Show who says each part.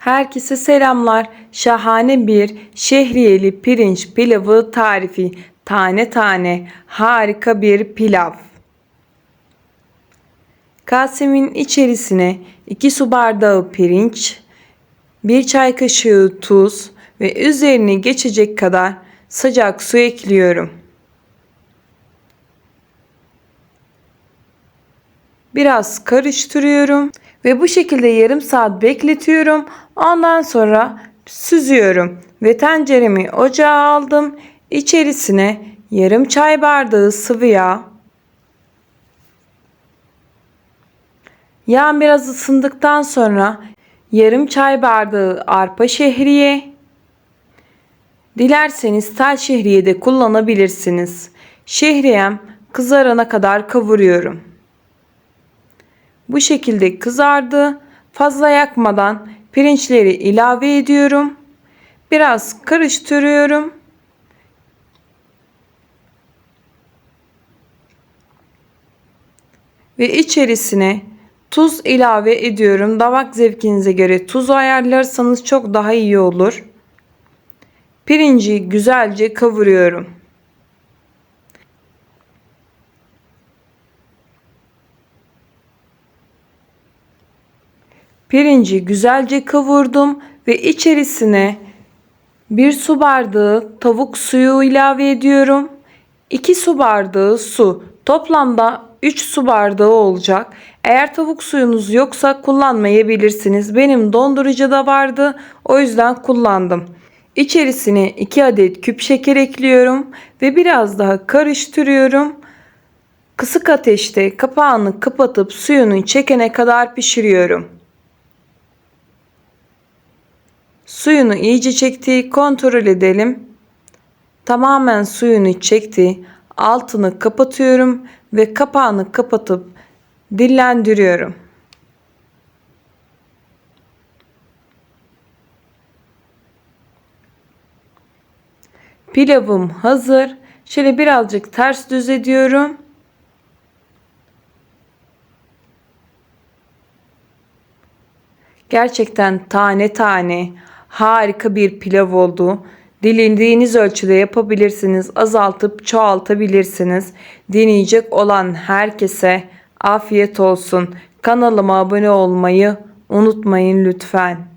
Speaker 1: Herkese selamlar. Şahane bir şehriyeli pirinç pilavı tarifi. Tane tane harika bir pilav. Kasemin içerisine 2 su bardağı pirinç, 1 çay kaşığı tuz ve üzerine geçecek kadar sıcak su ekliyorum. Biraz karıştırıyorum ve bu şekilde yarım saat bekletiyorum. Ondan sonra süzüyorum ve tenceremi ocağa aldım. İçerisine yarım çay bardağı sıvı yağ, Yağ biraz ısındıktan sonra yarım çay bardağı arpa şehriye, dilerseniz tel şehriye de kullanabilirsiniz. Şehriyem kızarana kadar kavuruyorum. Bu şekilde kızardı. Fazla yakmadan pirinçleri ilave ediyorum. Biraz karıştırıyorum. Ve içerisine tuz ilave ediyorum. Damak zevkinize göre tuzu ayarlarsanız çok daha iyi olur. Pirinci güzelce kavuruyorum. Pirinci güzelce kavurdum ve içerisine bir su bardağı tavuk suyu ilave ediyorum. 2 su bardağı su. Toplamda 3 su bardağı olacak. Eğer tavuk suyunuz yoksa kullanmayabilirsiniz. Benim dondurucuda vardı. O yüzden kullandım. İçerisine 2 adet küp şeker ekliyorum ve biraz daha karıştırıyorum. Kısık ateşte kapağını kapatıp suyunu çekene kadar pişiriyorum. Suyunu iyice çekti. Kontrol edelim. Tamamen suyunu çekti. Altını kapatıyorum ve kapağını kapatıp dillendiriyorum. Pilavım hazır. Şöyle birazcık ters düz ediyorum. Gerçekten tane tane harika bir pilav oldu. Dilediğiniz ölçüde yapabilirsiniz. Azaltıp çoğaltabilirsiniz. Deneyecek olan herkese afiyet olsun. Kanalıma abone olmayı unutmayın lütfen.